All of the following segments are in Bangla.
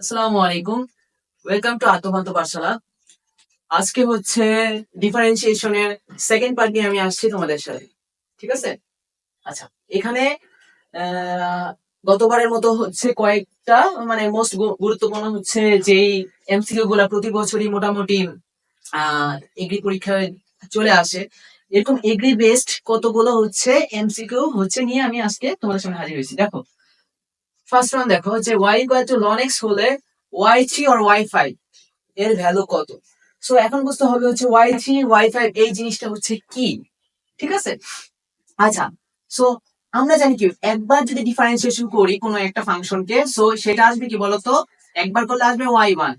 আসসালামু আলাইকুম। ওয়েলকাম টু আত্মভান্ত পাঠশালা। আজকে হচ্ছে ডিফারেন্সিয়েশনের সেকেন্ড পার্ট নিয়ে আমি আসছি তোমাদের সাথে। ঠিক আছে? আচ্ছা এখানে গতবারের মতো হচ্ছে কয়েকটা মানে মোস্ট গুরুত্বপূর্ণ হচ্ছে যেই এমসিকিউ গুলা প্রতি বছরই মোটামুটি এগ্রি পরীক্ষায় চলে আসে। এরকম এগ্রি বেসড কতগুলো হচ্ছে এমসিকিউ হচ্ছে নিয়ে আমি আজকে তোমাদের সামনে হাজির হয়েছি। দেখো ফার্স্ট ওয়ান দেখো যে y equal to ln x হলে ওয়াই থ্রি আর y ফাইভ এর ভ্যালু কত? সো এখন বুঝতে হবে হচ্ছে ওয়াই থ্রি y ফাইভ এই জিনিসটা হচ্ছে কি? ঠিক আছে? আচ্ছা সো আমরা জানি কি, একবার যদি ডিফারেন্সিয়েশন করি কোনো একটা ফাংশনকে সো সেটা আসবে কি বলতো? একবার করলে আসবে ওয়াই ওয়ান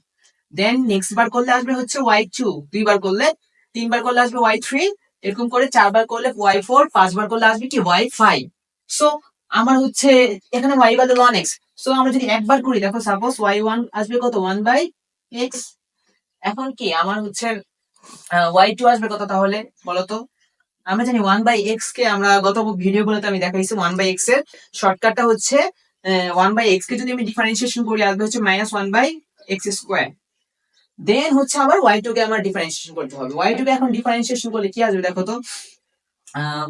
দেন নেক্সট বার করলে আসবে হচ্ছে ওয়াই টু দুইবার করলে তিনবার করলে আসবে ওয়াই থ্রি এরকম করে চারবার করলে ওয়াই ফোর পাঁচবার করলে আসবে কি ওয়াই ফাইভ সো আমার হচ্ছে এখানে ওয়াই বাদে লন এক্স সো আমরা যদি একবার করি, দেখো সাপোজ ওয়াই ওয়ান আসবে কত? ওয়ান বাই এক্স এখন কি? আমার হচ্ছে ওয়াই টু আসবে কত তাহলে? বলতো? আমরা জানি ওয়ান বাই এক্স কে আমরা গত ভিডিও গুলোতে আমি দেখাইছি ওয়ান বাই এক্সের শর্টকাটটা হচ্ছে ওয়ান বাই এক্স কে যদি আমি ডিফারেন্সিয়েশন করি, আসবে হচ্ছে minus one by x square then হচ্ছে আবার ওয়াই টু কে আমার ডিফারেন্সিয়েশন করতে হবে। ওয়াই টু কে এখন ডিফারেন্সিয়েশন করলে কি আসবে দেখো তো?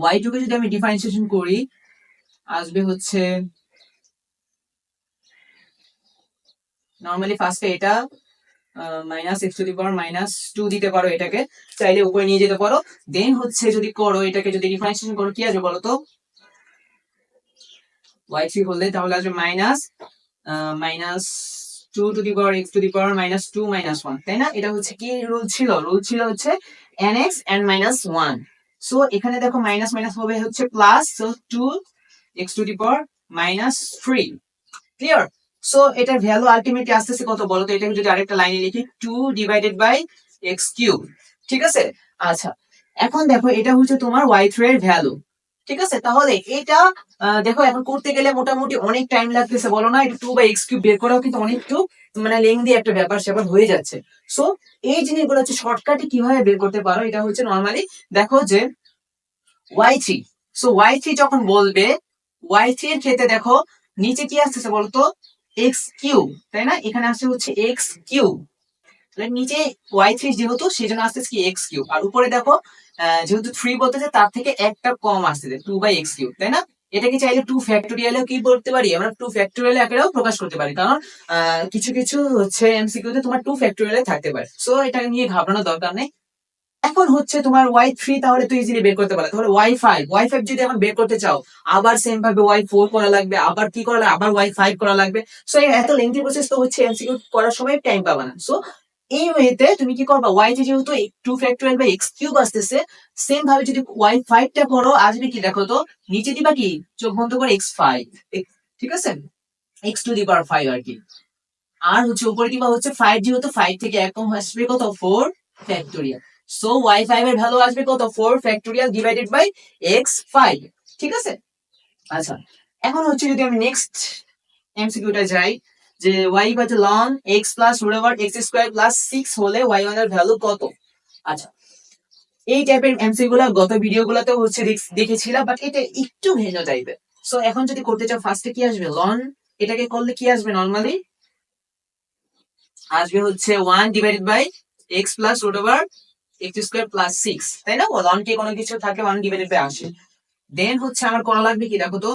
ওয়াই টু কে যদি আমি ডিফারেন্সিয়েশন করি আসবে হচ্ছে নর্মালি ফার্স্টে এটা minus x to the power minus two দিতে পারো এটাকে, চাইলে উপরে নিয়ে যেতে পারো। দেন হচ্ছে যদি করো, এটাকে যদি ডিফারেন্সিয়েশন করো, কি আসবে বলো তো ওয়াই থ্রি করলে তাহলে আসবে minus minus two two the power x to the power minus two minus one তাই না? এটা হচ্ছে কি রুল ছিল? রুল ছিল হচ্ছে n x n minus one so এখানে দেখো মাইনাস মাইনাস হবে হচ্ছে plus so two x to the power minus three clear so এটার ভ্যালু আলটিমেটলি আসতেছে কত বলো তো? এটাকে যদি আরেকটা লাইনে লিখি two divided by x cube ঠিক আছে? আচ্ছা এখন দেখো, এটা হচ্ছে তোমার ওয়াই থ্রি এর ভ্যালু ঠিক আছে? তাহলে এটা দেখো, এখন করতে গেলে মোটামুটি অনেক টাইম লাগতেছে, বলো না? এটা টু বাই এক্স কিউব বের করাও কিন্তু অনেক একটু মানে লেংদি একটা ব্যাপার স্যাপার হয়ে যাচ্ছে। সো এই জিনিসগুলো হচ্ছে শর্টকাটে কীভাবে বের করতে পারো? এটা হচ্ছে নর্মালি দেখো যে y three so y three যখন বলবে ওয়াই এর ক্ষেত্রে দেখো, নিচে কি আসতেছে বলতো? এক্স কিউ তাই না? এখানে আসছে হচ্ছে এক্স কিউ নিচে ওয়াই থ্রি যেহেতু সেই জন্য আসতেছে কি এক্স কিউ আর উপরে দেখো যেহেতু থ্রি বলতেছে, তার থেকে একটা কম আসতেছে টু বাই এক্স কিউ তাই না? এটাকে চাইলে টু ফ্যাক্টোরিয়ালেও কি বলতে পারি? আমরা টু ফ্যাক্টোরিয়াল আকারেও প্রকাশ করতে পারি। কারণ কিছু কিছু হচ্ছে এমসিকিউ তে তোমার টু ফ্যাক্টোরিয়ালে থাকতে পারে। সো এটা নিয়ে ঘাবড়ানোর দরকার নেই। এখন হচ্ছে তোমার ওয়াই থ্রি তাহলে তুই ইজিলি বের করতে পারো। তাহলে ওয়াই ফাইভ ওয়াই ফাইভ যদি এখন বের করতে চাও, আবার সেম ভাবে ওয়াই ফোর করা লাগবে, আবার কি করা লাগবে, আবার ওয়াই ফাইভ করা লাগবে। সো এত লেন্থি প্রসেস তো হচ্ছে এমসিকিউ করার সময় টাইম পাবা না। সো এই ওয়েতে তুমি কি করবা? ওয়াই তে যেহেতু টু ফ্যাক্টোরিয়াল বা এক্স কিউব আসতেছে সেম ভাবে যদি ওয়াই ফাইভটা করো, আসবে কি দেখো তো? নিচে দিবা কি? চোখ বন্ধ করে এক্স ফাইভ ঠিক আছে? এক্স টু দি ফাইভ আর কি। আর হচ্ছে উপরে দিবা হচ্ছে ফাইভ যেহেতু ফাইভ থেকে এক আসবে কত four factorial so y five এর ভ্যালু আসবে কত? Four factorial divided by x five ঠিক আছে? আচ্ছা এখন হচ্ছে যদি আমি নেক্সট এমসিকিউটা যাই, যে y two ln x plus root over x square plus six হলে ওয়াই ওয়ানের ভ্যালু কত? আচ্ছা এই টাইপের এমসিকিউ গুলা গত ভিডিও গুলাতেও হচ্ছে দেখ- দেখেছিলাম বাট এটা একটু ভিন্ন টাইপের সো এখন যদি করতে চাও ফার্স্টে কি আসবে? লন এটাকে করলে কি আসবে নর্মালি আসবে হচ্ছে one divided by x plus root over তাই না? লন কে কোনো কিছু থাকলে ওয়ান ডিভাইডেড বাই আসে। দেন হচ্ছে আমার করা লাগবে কি, দেখো তো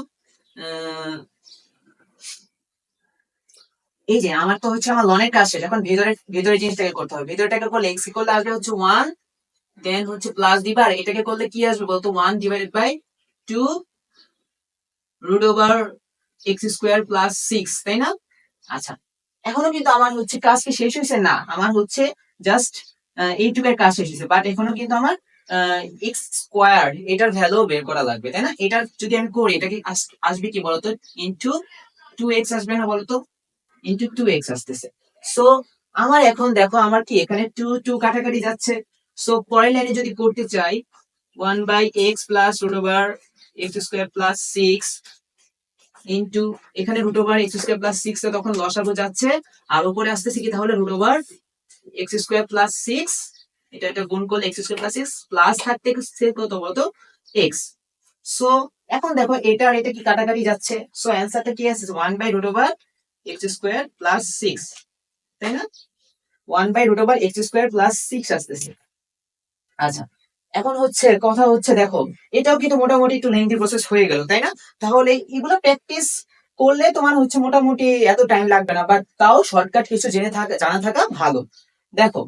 এই যে আমার তো হচ্ছে আমার লনের কাজ শেষ এখন ভেতরে ভেতরে জিনিসটাকে করতে হবে। ভেতরটাকে করলে এক্স করলে আসবে হচ্ছে ওয়ান দেন হচ্ছে প্লাস দিবা এটাকে করলে কি আসবে বলতো? One divided by two root over x square plus six তাই না? আচ্ছা এখনও কিন্তু আমার হচ্ছে কাজ কি শেষ হয়েছে না। আমার হচ্ছে জাস্ট এইটুকের কাজ শেষ হয়েছে। বাট এখনও কিন্তু আমার এক্স স্কোয়ার এটার ভ্যালু বের করা লাগবে, তাই না? এটা যদি আমি করি, এটা কি আসবে কি বলতো? ইন্টু টু এক্স আসবে না বলতো? ইন্টু টু এক্স আসতেছে। সো আমার এখন দেখো, আমার কি এখানে টু টু কাটাকাটি যাচ্ছে। সো পরের লাইনে যদি করতে চাই one by x plus root over x square plus six into এখানে root over x square plus six তখন লসাগু যাচ্ছে, আর উপরে আসতেছে কি তাহলে root over x square plus six এটা একটা গুণ করলে x square plus six plus থাকতে কত বলতো? এক্স সো এখন দেখো এটা আর এটা কি কাটাকাটি যাচ্ছে? সো অ্যান্সারটা কি আছে? One by root over x square plus six তাই না? One by root over x square plus six আসতেছে। আচ্ছা এখন হচ্ছে, কথা হচ্ছে দেখো, এটাও কিন্তু মোটামুটি একটু লেন্থি প্রসেস হয়ে গেল, তাই না? তাহলে এগুলো প্র্যাকটিস করলে তোমার হচ্ছে মোটামুটি এত টাইম লাগবে না বাট তাও শর্টকাট কিছু জেনে থাকা, জানা থাকা ভালো। দেখো,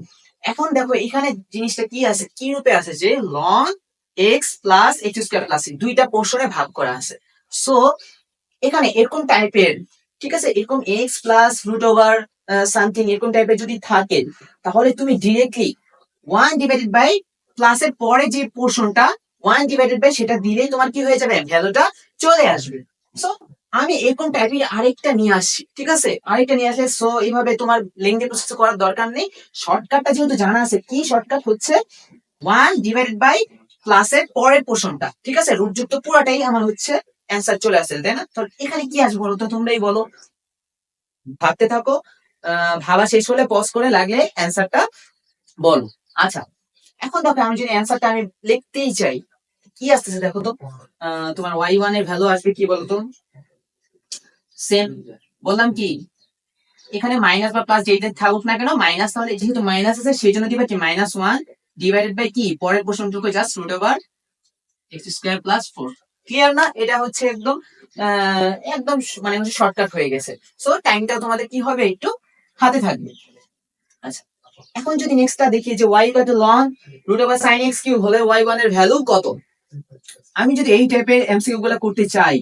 এখন দেখো এখানে জিনিসটা কি আছে, কি রূপে আছে যে ln x plus x square plus দুইটা পোর্শনে ভাগ করা আছে। সো এখানে এরকম টাইপের ঠিক আছে? এরকম x plus root over something এরকম টাইপের যদি থাকে, তাহলে তুমি ডিরেক্টলি ওয়ান ডিভাইডেড বাই প্লাসের পরে যে পোর্শনটা ওয়ান ডিভাইডেড বাই সেটা দিলেই তোমার কি হয়ে যাবে? ভ্যালুটা চলে আসবে। সো আমি এরকম টাইপের আরেকটা নিয়ে আসছি ঠিক আছে? আরেকটা নিয়ে আসলে সো এইভাবে তোমার লেংথি প্রসেস করার দরকার নেই। শর্টকাটটা যেহেতু জানা আছে, কি শর্টকাট হচ্ছে? ওয়ান ডিভাইডেড বাই প্লাসের পরের পোর্শনটা ঠিক আছে? রুটযুক্ত পুরাটাই আমার হচ্ছে অ্যান্সার চলে আসে, তাই না? তো এখানে কি আসবে বলো তো? তোমরাই বলো। ভাবতে থাকো। ভাবা শেষ হলে পজ করে লাগলে অ্যান্সারটা বলো। আচ্ছা এখন দেখো আমি যদি অ্যান্সারটা আমি লিখতেই চাই, কি আসতেছে দেখো তো? তোমার ওয়াই ওয়ানের ভ্যালু আসবে কি বলতো সেম বললাম কি? এখানে মাইনাস বা প্লাস যেটা থাকুক না কেন মাইনাস তাহলে যেহেতু মাইনাস আছে, সেই জন্য দিবা কি? মাইনাস ওয়ান ডিভাইডেড বাই কি? পরের পোর্শনটুকু just root over x square plus four clear না? এটা হচ্ছে একদম একদম মানে হচ্ছে শর্টকাট হয়ে গেছে। সো টাইমটা তোমাদের কি হবে? একটু হাতে থাকবে। আচ্ছা এখন যদি নেক্সটটা দেখি যে ওয়াই কত ln root over sine x cube হলে ওয়াই ওয়ানের ভ্যালু কত? আমি যদি এই টাইপের এমসিকিউ গুলো করতে চাই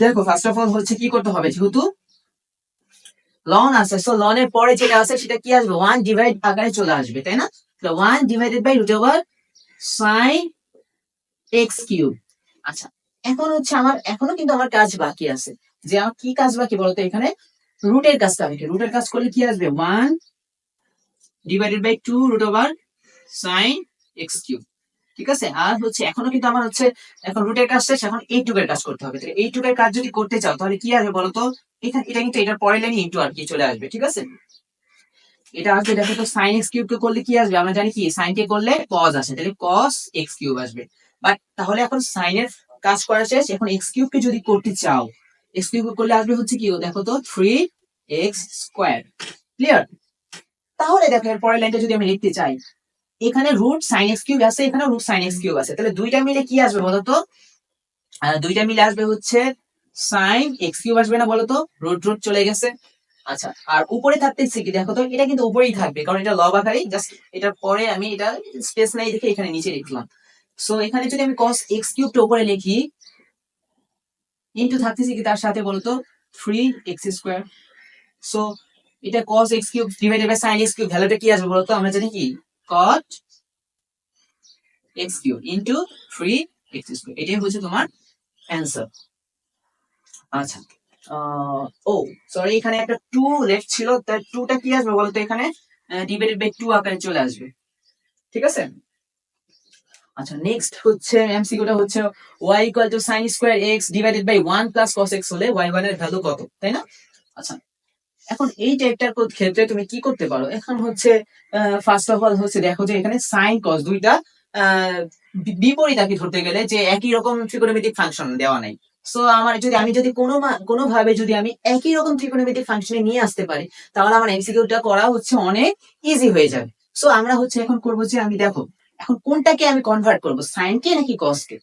দেখো ফার্স্ট অফ অল হচ্ছে কি করতে হবে যেহেতু? লন আছে সো লনের পরে যেটা আছে সেটা কি আসবে? ওয়ান ডিভাইড আকারে চলে আসবে, তাই না? তো one divided by root over sine x cube আচ্ছা এখন হচ্ছে আমার, এখনও কিন্তু আমার কাজ বাকি আছে। যে আমার কি কাজ বাকি বলতো এখানে? রুটের কাজটা বাকি। রুটের কাজ করলে কি আসবে? One divided by two root over sine x cube ঠিক আছে? আর হচ্ছে এখনও কিন্তু আমার হচ্ছে এখন রুটের কাজ শেষ, এখন এইটুকের কাজ করতে হবে। তাহলে এইটুকের কাজ যদি করতে চাও, তাহলে কি আসবে বলতো? এটা এটা কিন্তু এটার পরে লাইনে ইন্টু আর কি চলে আসবে, ঠিক আছে? এটা আসবে দেখো তো সাইন এক্স কিউব কে করলে কি আসবে? আমরা জানি কি? সাইন কে করলে কজ আসে, তাহলে কস এক্স কিউব আসবে। বাট তাহলে এখন সাইনের কাজ করা শেষ, এখন এক্স কিউব কে যদি করতে চাও এক্স কিউব করলে আসবে হচ্ছে কি? দেখো তো থ্রি এক্স স্কোয়ার ক্লিয়ার তাহলে দেখো এর পরের লাইনটা যদি আমি লিখতে চাই এখানে রুট সাইন এক্স কিউব আছে এখানে রুট সাইন এক্স কিউব আছে। তাহলে দুইটা মিলে কি আসবে বলতো? দুইটা মিলে আসবে হচ্ছে সাইন এক্স কিউব আসবে না বলতো? রুট রুট চলে গেছে। আচ্ছা আর উপরে থাকতেছে কি? দেখো তো, এটা কিন্তু উপরেই থাকবে, কারণ এটা লব আকারেই জাস্ট এটার পরে আমি এটা স্পেস নাই দেখে এখানে নিচে লিখলাম। সো এখানে যদি আমি cos এক্স কিউবটা উপরে লিখি ইন্টু থাকতেছে কি তার সাথে বলতো? থ্রি এক্স স্কোয়ার সো এটা cos x cube divided by sine x cube ভ্যালুটা কি আসবে বলতো? আমরা জানি কি? Cot x cube into three x square এটাই হচ্ছে তোমার অ্যান্সার আচ্ছা ও সরি এখানে একটা টু লেফট ছিল তার টুটা কি আসবে বলতো এখানে? ডিভাইডেড বাই টু আকারে চলে আসবে। ঠিক আছে? আচ্ছা নেক্সট হচ্ছে এমসিকিউটা হচ্ছে y equal to sin square x divided by 1 plus cos x হলে y1 এর ভ্যালু কত? তাই না? আচ্ছা এখন এই টাইপটার ক্ষেত্রে তুমি কি করতে পারো? এখন হচ্ছে ফার্স্ট অফ অল হচ্ছে দেখো যে এখানে সাইন cos দুইটা বিপরীত আর কি ধরতে গেলে যে একই রকম ট্রিগোনোমেট্রিক ফাংশন দেওয়া নাই। সো আমার যদি, আমি যদি কোনো মা- কোনো ভাবে যদি আমি একই রকম ট্রিগোনোমেট্রিক ফাংশনে নিয়ে আসতে পারি, তাহলে আমার এমসিকিউটা করা হচ্ছে অনেক ইজি হয়ে যাবে। সো আমরা হচ্ছে এখন করব যে আমি দেখো, এখন কোনটাকে আমি কনভার্ট করব? সাইন কে নাকি কস কে?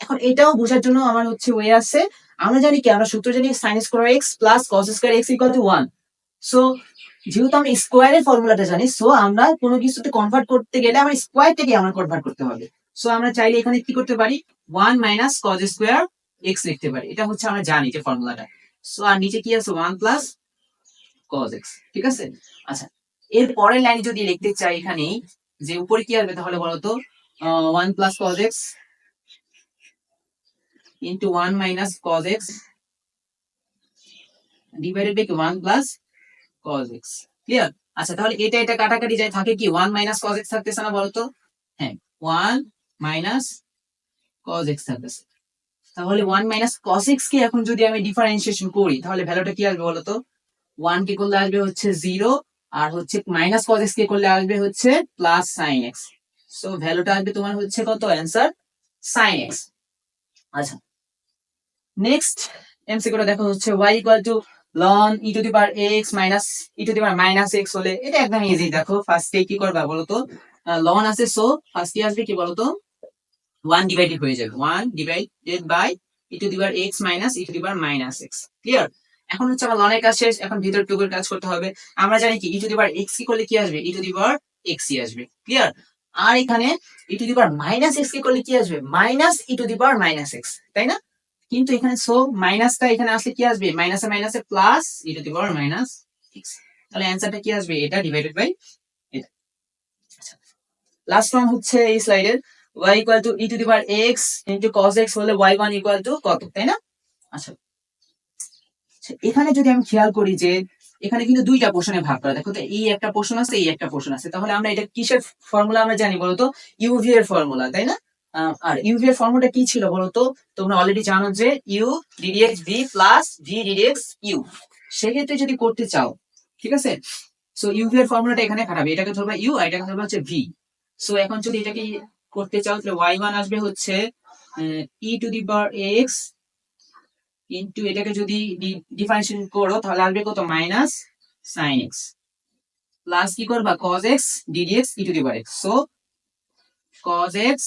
এখন এটাও বোঝার জন্য আমার হচ্ছে ওয়ে আছে। আমরা জানি কি, আমরা সূত্র জানি sine square x plus cos square x equal to one so যেহেতু আমরা স্কোয়ারের ফর্মুলাটা জানি সো আমরা কোনো কিছুতে কনভার্ট করতে গেলে আমার স্কোয়ারটাকে আমরা কনভার্ট করতে হবে। সো আমরা চাইলে এখানে কি করতে পারি? One minus cos square x লিখতে পারি। এটা হচ্ছে আমরা জানি যে ফর্মুলাটা সো আর নিচে কি আছে? ওয়ান প্লাস কজ এক্স ঠিক আছে? আচ্ছা এর পরের লাইনে যদি লিখতে চাই এখানে যে উপরে কি আসবে তাহলে বলতো? One plus cos x into one minus cos x divided by one plus cos x clear আচ্ছা তাহলে এটা এটা কাটাকাটি যায়, থাকে কি? ওয়ান মাইনাস কজ এক্স থাকতেছে না বলতো? হ্যাঁ ওয়ান মাইনাস কজ এক্স থাকতেছে। তাহলে ওয়ান মাইনাস কস এক্স কে এখন যদি আমি ডিফারেন্সিয়েশন করি, তাহলে ভ্যালুটা কি আসবে বলতো? ওয়ান কে করলে আসবে হচ্ছে জিরো আর হচ্ছে মাইনাস কজ এক্স কে করলে আসবে হচ্ছে প্লাস সাইন এক্স সো ভ্যালুটা আসবে তোমার হচ্ছে কত? অ্যান্সার সাইন এক্স আচ্ছা নেক্সট এমসি করে দেখো হচ্ছে y equal to loan e to the power x minus e to the power minus x হলে এটা একদম ইজি দেখো ফার্স্টে কি করবা বলতো লন আছে সো ফার্স্টে আসবে কি বলতো ওয়ান ডিভাইডেড হয়ে যাবে। One divided by e to the power x minus e to the power minus x clear এখন হচ্ছে আমার লনের কাজ শেষ। এখন ভিতর টুকুর কাজ করতে হবে। আমরা জানি কি ই টু দি পাওয়ার এক্স কি করলে কি আসবে? E to the power x ই আসবে। ক্লিয়ার আর এখানে e to the power minus x কি করলে কি আসবে? Minus e to the power minus x তাই না? কিন্তু এখানে সো মাইনাসটা এখানে আসলে কি আসবে? মাইনাসে মাইনাসে plus e to the power minus x তাহলে অ্যান্সারটা কি আসবে? এটা ডিভাইডেড বাই এটা। লাস্ট ওয়ান হচ্ছে এই স্লাইডের y equal to e to the power x into cos x হলে y ওয়ান ইকুয়াল টু কত তাই না? আচ্ছা। আচ্ছা, এখানে যদি আমি খেয়াল করি যে এখানে কিন্তু দুইটা পোর্শনে ভাগ করা। দেখো তো এই একটা পোর্শন আছে এই একটা পোর্শন আছে। তাহলে আমরা এটা কিসের ফর্মুলা আমরা জানি বলতো? ইউভি এর ফর্মুলা তাই না? আর ইউভি এর ফর্মুলা কি ছিল বলতো? তোমরা অলরেডি জানো যে u d d x v plus v d d x u সেক্ষেত্রে যদি করতে চাও, ঠিক আছে? সো ইউভি এর ফর্মুলাটা এখানে খাটাবে। এটাকে ধরবা ইউ আর এটাকে ধরবা হচ্ছে ভি সো এখন যদি এটাকে করতে চাও, তাহলে ওয়াই ওয়ান আসবে হচ্ছে e to the power x into এটাকে যদি ডিফারেন্সিয়েশন করো, তাহলে আসবে কত? মাইনাস সাইন এক্স প্লাস কি করবা? Cos x d d x e to the power x so cos x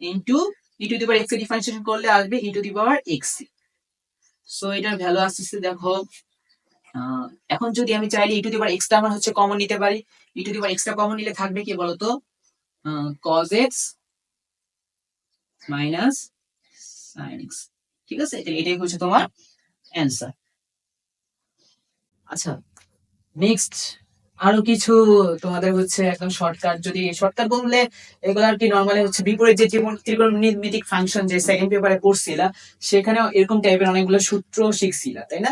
into e to the power এক্সের ডিফারেন্সিয়েশন করলে আসবে e to the power x so এটার ভ্যালু আসতেছে দেখো এখন যদি আমি চাইলে ই টু দি পাওয়ার এক্সটা আমার হচ্ছে কমন নিতে পারি। ই টু দি পাওয়ার এক্সটা কমন নিলে থাকবে কি বলতো? Cos x minus sine x ঠিক আছে? এটা- এটাই হচ্ছে তোমার অ্যান্সার আচ্ছা নেক্সট আরও কিছু তোমাদের হচ্ছে একদম শর্টকাট যদি শর্টকাট বললে এগুলো আর কি নর্মালি হচ্ছে বিপরীত যে ত্রিকোণ- ত্রিকোণমিতিক ফাংশন যে সেকেন্ড পেপারে পড়ছিলা, সেখানেও এরকম টাইপের অনেকগুলো সূত্র শিখছিলা, তাই না?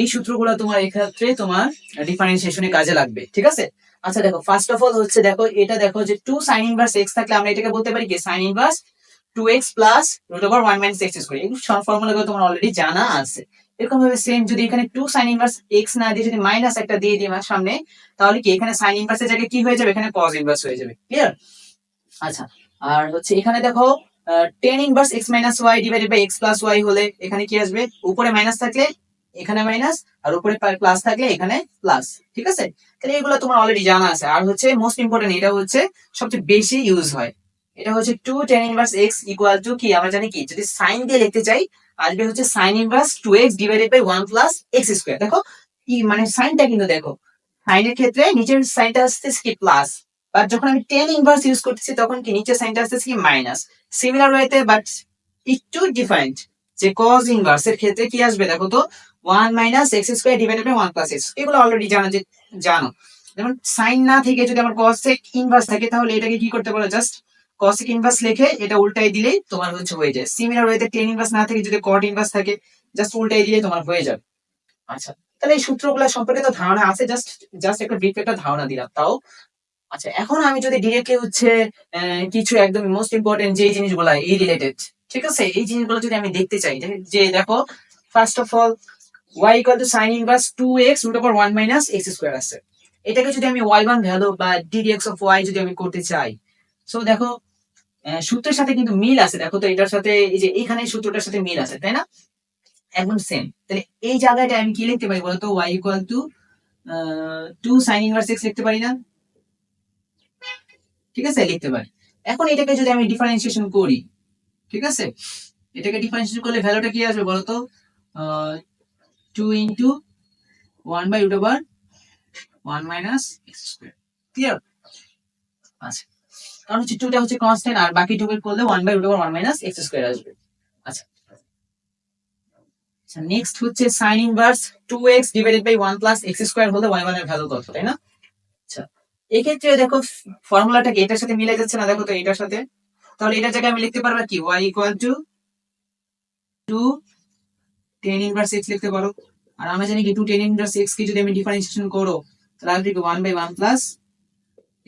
এই সূত্রগুলো তোমার এক্ষেত্রে তোমার ডিফারেন্সিয়েশনে কাজে লাগবে, ঠিক আছে? আচ্ছা দেখো ফার্স্ট অফ অল হচ্ছে দেখো, এটা দেখো যে টু সাইন ইনভার্স এক্স থাকলে আমরা এটাকে বলতে পারি কি? Sine inverse two x plus root over one minus x square এই ফর্মুলা গুলো তোমার অলরেডি জানা আছে। এরকম ভাবে সেম যদি এখানে টু সাইন ইনভার্স এক্স না দিয়ে যদি মাইনাস একটা দিয়ে দিই আমার সামনে, তাহলে কি এখানে সাইন ইনভার্সের জায়গায় কি হয়ে যাবে? এখানে কজ ইনভার্স হয়ে যাবে ক্লিয়ার আচ্ছা আর হচ্ছে এখানে দেখো tan inverse x minus y divided by x plus y হলে এখানে কি আসবে? উপরে মাইনাস থাকলে এখানে মাইনাস আর উপরে প্লাস থাকলে এখানে প্লাস ঠিক আছে? তাহলে এগুলো তোমার অলরেডি জানা আছে। আর হচ্ছে মোস্ট ইম্পর্টেন্ট এটা হচ্ছে সবচেয়ে বেশি ইউজ হয়। এটা হচ্ছে two tan inverse x equal to কি? আমরা জানি কি? যদি সাইন দিয়ে লিখতে চাই আসবে হচ্ছে sine inverse two x divided by one plus x square দেখো, কি মানে সাইনটা কিন্তু দেখো, সাইনের ক্ষেত্রে নিচের সাইনটা আসতেছে কি প্লাস বাট যখন আমি টেন ইনভার্স ইউজ করতেছি তখন কি নিচের সাইনটা আসতেছে কি মাইনাস সিমিলার ওয়েতে বাট একটু ডিফারেন্ট যে কজ ইনভার্স এর ক্ষেত্রে কি আসবে দেখো তো one minus x square divided by one plus x এগুলো অলরেডি জানো যে, জানো। যেমন সাইন না থেকে যদি আমার কসেক ইনভার্স থাকে, তাহলে এটাকে কি করতে পারো জাস্ট কসেক ইনভার্স লিখে এটা উল্টাই দিলেই তোমার হচ্ছে হয়ে যায়। সিমিলার ওয়েতে টেন ইনভার্স না থেকে যদি কট ইনভার্স থাকে জাস্ট উল্টাই দিলে তোমার হয়ে যাবে। আচ্ছা তাহলে এই সূত্রগুলো সম্পর্কে তো ধারণা আছে জাস্ট জাস্ট একটা ব্রিফ একটা ধারণা দিলাম তাও। আচ্ছা এখন আমি যদি ডিরেক্টলি হচ্ছে কিছু একদম মোস্ট ইম্পর্টেন্ট যে জিনিসগুলো, এই রিলেটেড ঠিক আছে? এই জিনিসগুলো যদি আমি দেখতে চাই, যে- দেখো first of all y equal to sine inverse two x root over one minus x square আছে। এটাকে যদি আমি ওয়াই ওয়ান ভ্যালু বা d d x of y যদি আমি করতে চাই সো দেখো সূত্রের সাথে কিন্তু মিল আছে। দেখো তো, এটার সাথে, এই যে এখানে সূত্রটার সাথে মিল আছে, তাই না? একদম সেম তাহলে এই জায়গাটা আমি কি লিখতে পারি বলতো? Y equal to two sine inverse x লিখতে পারি না? ঠিক আছে? লিখতে পারি। এখন এটাকে যদি আমি ডিফারেন্সিয়েশন করি, ঠিক আছে? এটাকে ডিফারেন্সিয়েশন করলে ভ্যালুটা কি আসবে বলতো? Two into one by root over one minus x square clear আচ্ছা। কারণ হচ্ছে টুটা হচ্ছে কনস্ট্যান্ট আর বাকি টুকে করলে one by root one minus x square আসবে। আচ্ছা। আচ্ছা নেক্সট হচ্ছে sine inverse two x divided by one plus x square হলে ওয়ানের ভ্যালু কত, তাই না? আচ্ছা এক্ষেত্রে দেখো ফর্মুলাটা কি? এটার সাথে মিলে যাচ্ছে না? দেখো তো এটার সাথে। তাহলে এটার জায়গায় আমি লিখতে পারব কি? Y equal to two tan inverse x লিখতে পারো। আর আমরা জানি কি টু টেন ইনভার্স এক্স কে যদি আমি ডিফারেন্সিয়েশন করো, তাহলে আসবে কি? One by one plus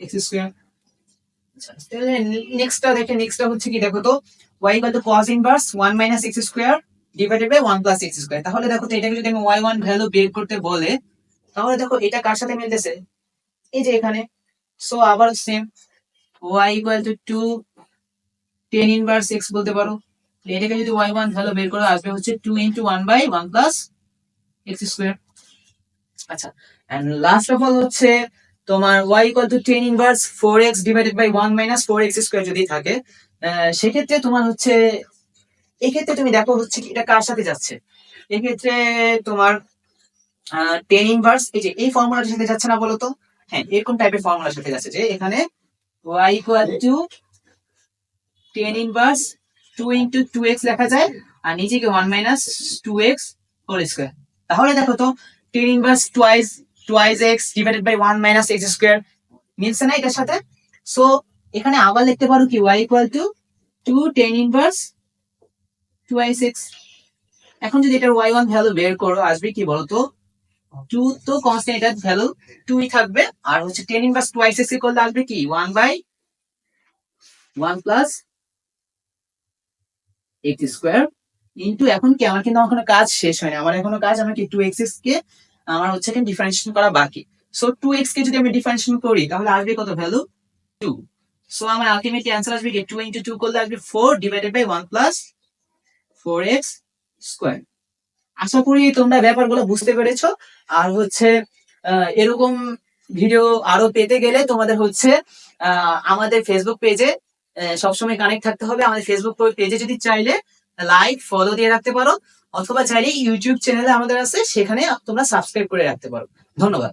x square তাহলে নেক্সটটা দেখে নেক্সটটা হচ্ছে কি? দেখো তো y equal to cos inverse minus x square divided by one plus x square তাহলে দেখো এটাকে যদি আমি ওয়ান ভ্যালু বের করতে বলে, তাহলে দেখো এটা কার সাথে মিলতেছে? এই যে এখানে। সো আবার same y equal to tan inverse x বলতে পারো। এটাকে যদি ওয়ান ভ্যালু বের করে আসবে হচ্ছে two into one by one plus x square আচ্ছা এন্ড লাস্ট অফ অল হচ্ছে তোমার y equal to tan inverse four x divided by one minus four x square যদি থাকে সেক্ষেত্রে তোমার হচ্ছে, এক্ষেত্রে তুমি দেখো হচ্ছে কি, এটা কার সাথে যাচ্ছে? এক্ষেত্রে তোমার টেন ইনভার্স এই যে এই ফর্মুলাটার সাথে যাচ্ছে না বলতো হ্যাঁ এরকম টাইপের ফর্মুলার সাথে যাচ্ছে যে এখানে y equal to tan inverse two into two x লেখা যায়, আর নিচেকে one minus two x whole square তাহলে দেখো তো tan inverse twice twice x divided by one minus x square মিলছে না এটার সাথে? সো এখানে আবার লিখতে পারো কি? y equal to two tan inverse twice x এখন যদি এটার y ওয়ান ভ্যালু বের করো, আসবে কি বলতো? টু তো কনস্ট্যান্ট এটার ভ্যালু টুই থাকবে। আর হচ্ছে টেন ইনভার্স টুয়াইস এক্স করলে আসবে কি? One by one plus x square into এখন কি? আমার কিন্তু আমার কোনো কাজ শেষ হয়নি। আমার এখনও কাজ, আমার কি টু এক্স কে আমার হচ্ছে কি ডিফারেন্সিয়েশন করা বাকি। সো টু এক্স কে যদি আমি ডিফারেন্সিয়েশন করি, তাহলে আসবে কত ভ্যালু টু সো আমার আলটিমেটলি অ্যান্সার আসবে কি? টু ইন্টু টু করলে আসবে four divided by one plus four x square আশা করি তোমরা ব্যাপারগুলো বুঝতে পেরেছ। আর হচ্ছে এরকম ভিডিও আরও পেতে গেলে তোমাদের হচ্ছে আমাদের ফেসবুক পেজে সবসময় কানেক্ট থাকতে হবে। আমাদের ফেসবুক পেজে যদি চাইলে লাইক ফলো দিয়ে রাখতে পারো। অথবা চাইলে ইউটিউব চ্যানেলে আমাদের আছে সেখানে তোমরা সাবস্ক্রাইব করে রাখতে পারো। ধন্যবাদ।